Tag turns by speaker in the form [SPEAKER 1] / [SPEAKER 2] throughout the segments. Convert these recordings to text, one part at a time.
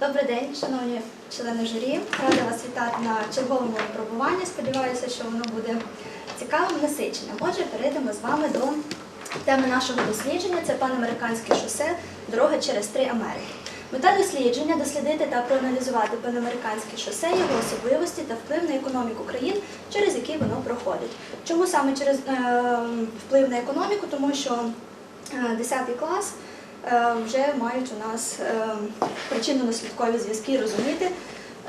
[SPEAKER 1] Добрий день, шановні члени журі. Рада вас вітати на черговому випробуванні. Сподіваюся, що воно буде цікавим, насиченим. Отже, перейдемо з вами до теми нашого дослідження. Це панамериканське шосе Дорога через три Америки. Мета дослідження дослідити та проаналізувати панамериканське шосе, його особливості та вплив на економіку країн, через які воно проходить. Чому саме через е, вплив на економіку? Тому що е, 10 клас е, вже мають у нас е, причинно-наслідкові зв'язки розуміти,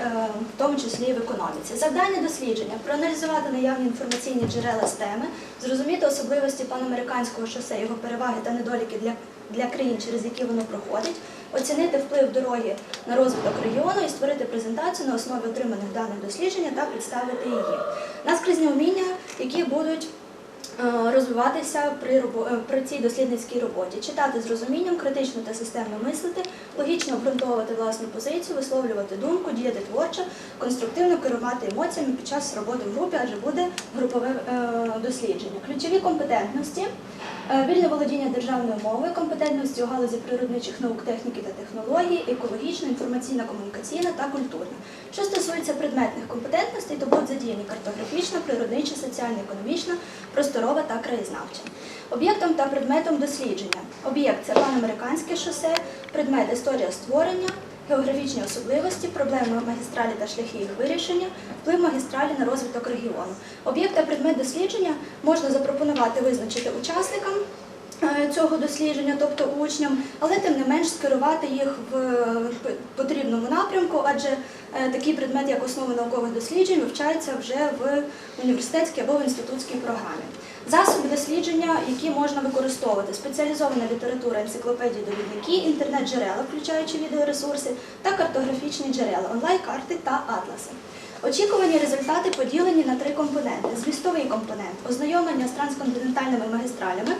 [SPEAKER 1] е, в тому числі і в економіці. Завдання дослідження проаналізувати наявні інформаційні джерела з теми, зрозуміти особливості панамериканського шосе, його переваги та недоліки для, для країн, через які воно проходить, оцінити вплив дороги на розвиток регіону і створити презентацію на основі отриманих даних дослідження та представити її. Наскрізні уміння, які будуть е, розвиватися при, е, при цій дослідницькій роботі, читати з розумінням, критично та системно мислити, логічно обґрунтовувати власну позицію, висловлювати думку, діяти творчо, конструктивно керувати емоціями під час роботи в групі, адже буде групове е, дослідження. Ключові компетентності. Е, Вільне володіння державною мовою, компетентності у галузі природничих наук, техніки та технологій, екологічна, інформаційна, комунікаційна та культурна. Що стосується предметних компетентностей, то будуть задіяні картографічна, природнича, соціально-економічна, просторова та краєзнавча. Об'єктом та предметом дослідження. Об'єкт це панамериканське шосе, предмет історія створення, географічні особливості, проблеми магістралі та шляхи їх вирішення, вплив магістралі на розвиток регіону. Об'єкт та предмет дослідження можна запропонувати визначити учасникам е, цього дослідження, тобто учням, але тим не менш скерувати їх в потрібному напрямку, адже е, такий предмет, як основи наукових досліджень, вивчається вже в університетській або в інститутській програмі. Засоби дослідження, які можна використовувати, спеціалізована література, енциклопедії, довідники, інтернет-джерела, включаючи відеоресурси, та картографічні джерела, онлайн-карти та атласи. Очікувані результати поділені на три компоненти: змістовий компонент, ознайомлення з трансконтинентальними магістралями,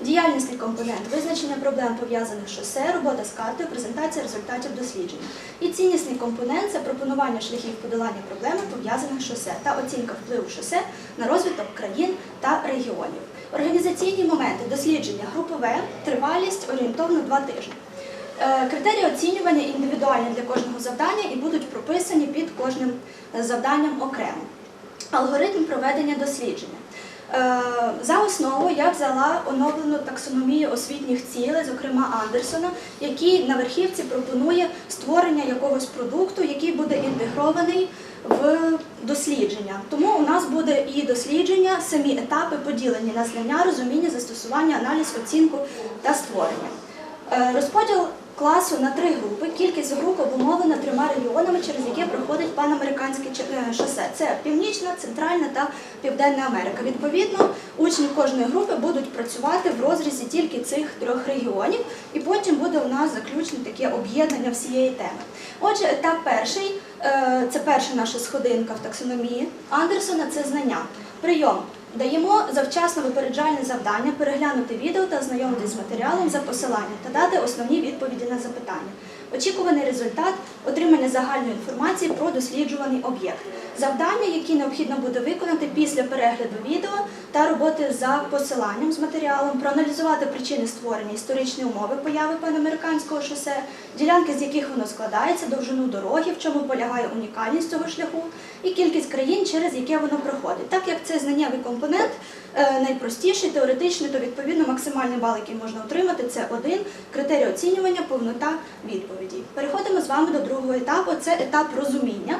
[SPEAKER 1] діяльність компонент, визначення проблем пов'язаних з шосе, робота з картою, презентація результатів дослідження. І ціннісний компонент це пропонування шляхів подолання проблеми пов'язаних з шосе та оцінка впливу шосе на розвиток країн та регіонів. Організаційні моменти дослідження групове, тривалість орієнтовно два тижні. Е, Критерії оцінювання індивідуальні для кожного завдання і будуть прописані під кожним е, завданням окремо. Алгоритм проведення дослідження. Е, За основу я взяла оновлену таксономію освітніх цілей, зокрема Андерсона, який на верхівці пропонує створення якогось продукту, який буде інтегрований в дослідження. Тому у нас буде і дослідження, самі етапи поділені на знання, розуміння, застосування, аналіз, оцінку та створення. Розподіл класу на три групи. Кількість груп обумовлена трьома регіонами, через які проходить панамериканське е, шосе. Це Північна, Центральна та Південна Америка. Відповідно, учні кожної групи будуть працювати в розрізі тільки цих трьох регіонів, і потім буде у нас заключне таке об'єднання всієї теми. Отже, етап перший е, це перша наша сходинка в таксономії Андерсона це знання. Прийом. Даємо завчасно випереджальне завдання переглянути відео та ознайомитись з матеріалом за посиланням та дати основні відповіді на запитання. Очікуваний результат отримання загальної інформації про досліджуваний об'єкт. Завдання, які необхідно буде виконати після перегляду відео та роботи за посиланням з матеріалом, проаналізувати причини створення історичні умови появи панамериканського шосе, ділянки, з яких воно складається, довжину дороги, в чому полягає унікальність цього шляху, і кількість країн, через яке воно проходить. Так як це знаннєвий компонент е, найпростіший, теоретичний, то відповідно максимальний бал, який можна отримати, це один критерій оцінювання, повнота відповіді. Переходимо з вами до другого етапу. Це етап розуміння.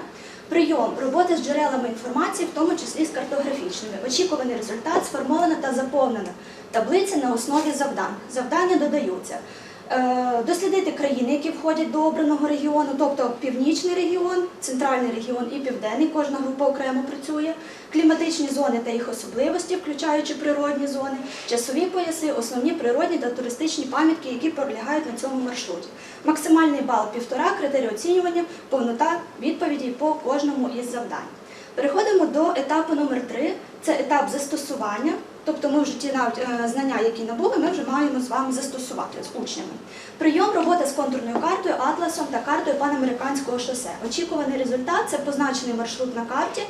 [SPEAKER 1] Прийом роботи з джерелами інформації, в тому числі з картографічними. Очікуваний результат сформована та заповнена таблиця на основі завдань. Завдання додаються. Е, Дослідити країни, які входять до обраного регіону, тобто північний регіон, центральний регіон і південний, кожна група окремо працює, кліматичні зони та їх особливості, включаючи природні зони, часові пояси, основні природні та туристичні пам'ятки, які пролягають на цьому маршруті. Максимальний бал півтора, критерій оцінювання, повнота відповіді по кожному із завдань. Переходимо до етапу номер 3 це етап застосування. Тобто ми вже ті е, знання, які набули, ми вже маємо з вами застосувати з учнями. Прийом роботи з контурною картою, атласом та картою панамериканського шосе. Очікуваний результат це позначений маршрут на карті,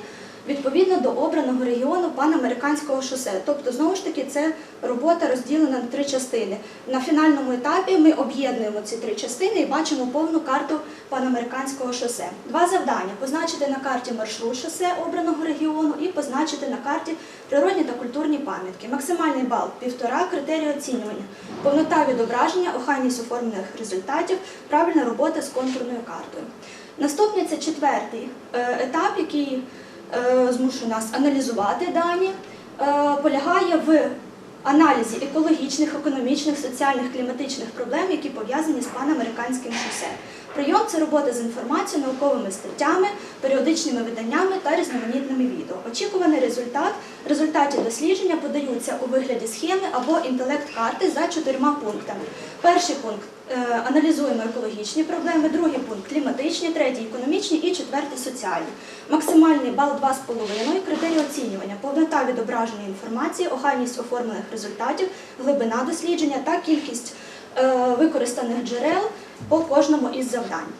[SPEAKER 1] відповідно до обраного регіону панамериканського шосе. Тобто, знову ж таки, це робота розділена на три частини. На фінальному етапі ми об'єднуємо ці три частини і бачимо повну карту панамериканського шосе. Два завдання: позначити на карті маршрут шосе обраного регіону і позначити на карті природні та культурні пам'ятки. Максимальний бал півтора критерії оцінювання, повнота відображення, охайність оформлених результатів, правильна робота з контурною картою. Наступний це четвертий е, етап, який змушує нас аналізувати дані, е, полягає в аналізі екологічних, економічних, соціальних, кліматичних проблем, які пов'язані з панамериканським шосе. Прийом це робота з інформацією, науковими статтями, періодичними виданнями та різноманітними відео. Очікуваний результат результаті дослідження подаються у вигляді схеми або інтелект-карти за чотирма пунктами. Перший пункт е, аналізуємо екологічні проблеми, другий пункт кліматичні, третій економічні і четвертий соціальні. Максимальний бал 2,5, критерії оцінювання, повнота відображення інформації, охайність оформлених результатів, глибина дослідження та кількість е, використаних джерел по кожному із завдань.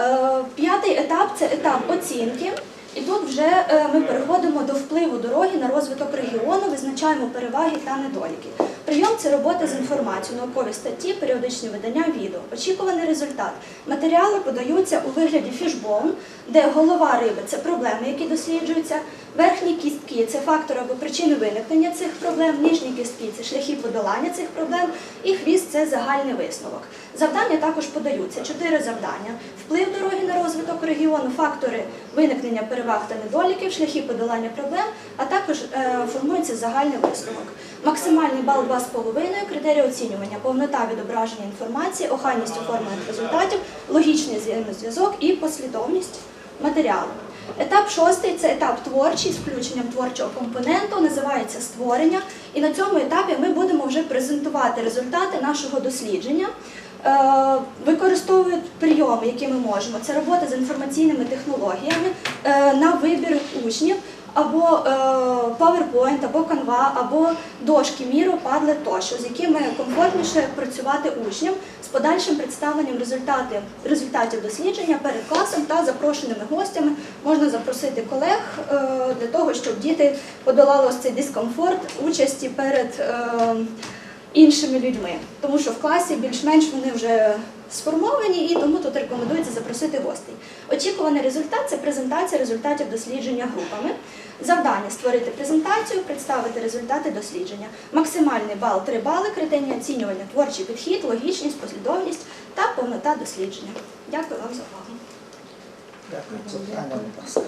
[SPEAKER 1] Е, П'ятий етап це етап оцінки. І тут вже е, ми переходимо до впливу дороги на розвиток регіону, визначаємо переваги та недоліки. Прийом це робота з інформацією, наукові статті, періодичні видання, відео. Очікуваний результат. Матеріали подаються у вигляді фішбоун, де голова риби це проблеми, які досліджуються, верхні кістки це фактори або причини виникнення цих проблем, нижні кістки це шляхи подолання цих проблем, і хвіст це загальний висновок. Завдання також подаються. Чотири завдання: вплив дороги на розвиток регіону, фактори виникнення переваг та недоліків, шляхи подолання проблем, а також е, формується загальний висновок. Максимальний бал 2,5, критерії оцінювання, повнота відображення інформації, охайність оформлених результатів, логічний взаємозв'язок і послідовність матеріалу. Етап шостий це етап творчий з включенням творчого компоненту, називається створення. І на цьому етапі ми будемо вже презентувати результати нашого дослідження. Е, Використовують прийоми, які ми можемо. Це робота з інформаційними технологіями е, на вибір учнів, або е, PowerPoint, або Canva, або дошки Міру, Padlet тощо, з якими комфортніше працювати учням з подальшим представленням результатів, результатів дослідження перед класом та запрошеними гостями. Можна запросити колег е, для того, щоб діти подолали ось цей дискомфорт участі перед. е, іншими людьми, тому що в класі більш-менш вони вже сформовані, і тому тут рекомендується запросити гостей. Очікуваний результат це презентація результатів дослідження групами. Завдання створити презентацію, представити результати дослідження. Максимальний бал 3 бали, критерії оцінювання, творчий підхід, логічність, послідовність та повнота дослідження. Дякую вам за увагу.
[SPEAKER 2] Дякую.